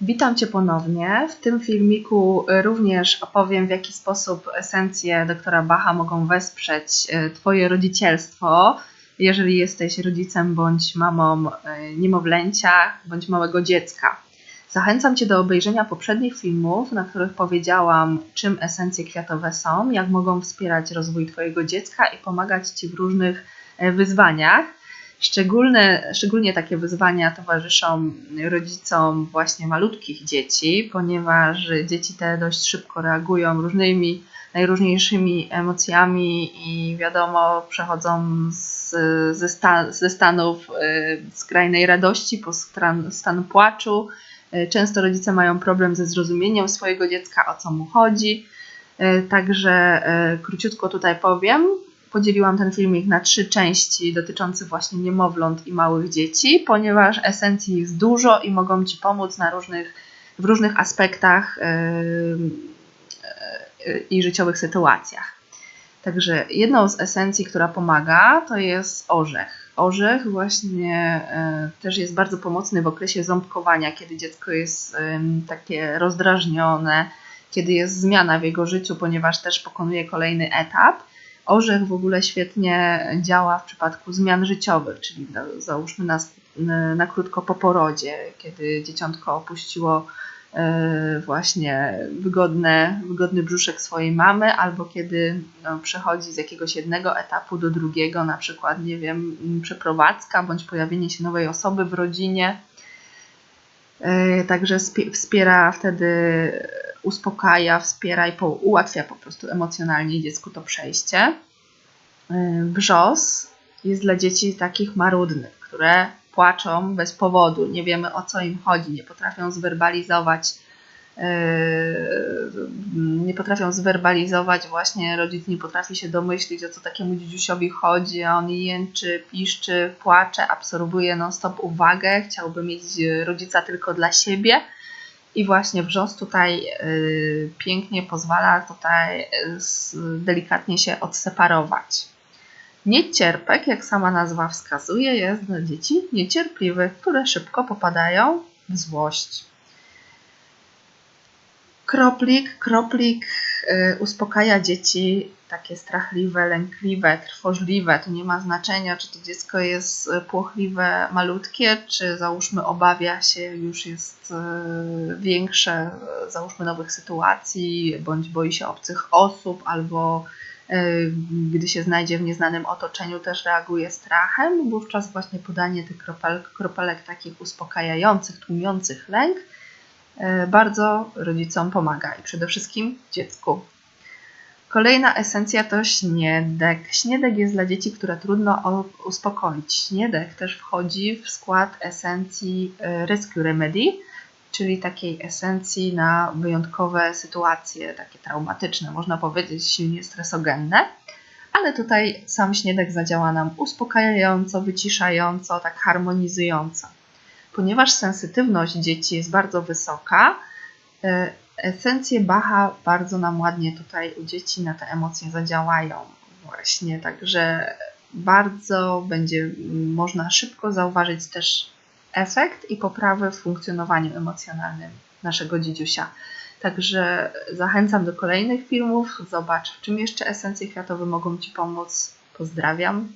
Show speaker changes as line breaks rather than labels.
Witam Cię ponownie. W tym filmiku również opowiem, w jaki sposób esencje doktora Bacha mogą wesprzeć e, Twoje rodzicielstwo, jeżeli jesteś rodzicem bądź mamą e, niemowlęcia bądź małego dziecka. Zachęcam Cię do obejrzenia poprzednich filmów, na których powiedziałam, czym esencje kwiatowe są, jak mogą wspierać rozwój Twojego dziecka i pomagać Ci w różnych e, wyzwaniach. Szczególne, szczególnie takie wyzwania towarzyszą rodzicom właśnie malutkich dzieci, ponieważ dzieci te dość szybko reagują różnymi, najróżniejszymi emocjami i wiadomo, przechodzą z, ze, ze stanów y, skrajnej radości po stan, stan płaczu. Y, często rodzice mają problem ze zrozumieniem swojego dziecka, o co mu chodzi. Y, także króciutko tutaj powiem, podzieliłam ten filmik na trzy części dotyczące właśnie niemowląt i małych dzieci, ponieważ esencji jest dużo i mogą Ci pomóc na różnych, w różnych aspektach yy, yy, i życiowych sytuacjach. Także jedną z esencji, która pomaga, to jest orzech. Orzech właśnie też jest bardzo pomocny w okresie ząbkowania, kiedy dziecko jest takie rozdrażnione, kiedy jest zmiana w jego życiu, ponieważ też pokonuje kolejny etap. Orzech w ogóle świetnie działa w przypadku zmian życiowych, czyli załóżmy na, na krótko po porodzie, kiedy dzieciątko opuściło e, właśnie wygodne, wygodny brzuszek swojej mamy, albo kiedy no, przechodzi z jakiegoś jednego etapu do drugiego, na przykład, nie wiem, przeprowadzka bądź pojawienie się nowej osoby w rodzinie. E, także wspiera wtedy uspokaja, wspiera i ułatwia po prostu emocjonalnie dziecku to przejście. Wrzos jest dla dzieci takich marudnych, które płaczą bez powodu, nie wiemy o co im chodzi, nie potrafią zwerbalizować y, nie potrafią zwerbalizować, właśnie rodzic nie potrafi się domyślić, o co takiemu dzidziusiowi chodzi, on jęczy, piszczy, płacze, absorbuje non-stop uwagę, chciałby mieć rodzica tylko dla siebie, i właśnie wrzos tutaj y, pięknie pozwala tutaj y, delikatnie się odseparować. Niecierpek, jak sama nazwa wskazuje, jest dla dzieci niecierpliwych, które szybko popadają w złość. Kroplik, kroplik uspokaja dzieci takie strachliwe, lękliwe, trwożliwe. To nie ma znaczenia, czy to dziecko jest e, płochliwe, malutkie, czy załóżmy obawia się, już jest e, większe, e, załóżmy nowych sytuacji, bądź boi się obcych osób, albo gdy się znajdzie w nieznanym otoczeniu, też reaguje strachem. Wówczas właśnie podanie tych kropelek, kropelek takich uspokajających, tłumiących lęk bardzo rodzicom pomaga i przede wszystkim dziecku. Kolejna esencja to śniedek. Śniedek jest dla dzieci, które trudno uspokoić. Śniedek też wchodzi w skład esencji e, Rescue Remedy, czyli takiej esencji na wyjątkowe sytuacje, takie traumatyczne, można powiedzieć silnie stresogenne. Ale tutaj sam śniedek zadziała nam uspokajająco, wyciszająco, tak harmonizująco. Ponieważ sensytywność dzieci jest bardzo wysoka, e, Esencje Bacha bardzo nam ładnie tutaj u dzieci na te emocje zadziałają właśnie, także bardzo będzie można szybko zauważyć też efekt i poprawę w funkcjonowaniu emocjonalnym naszego dzidziusia. Także zachęcam do kolejnych filmów. Zobacz, w czym jeszcze esencje kwiatowe mogą Ci pomóc. Pozdrawiam.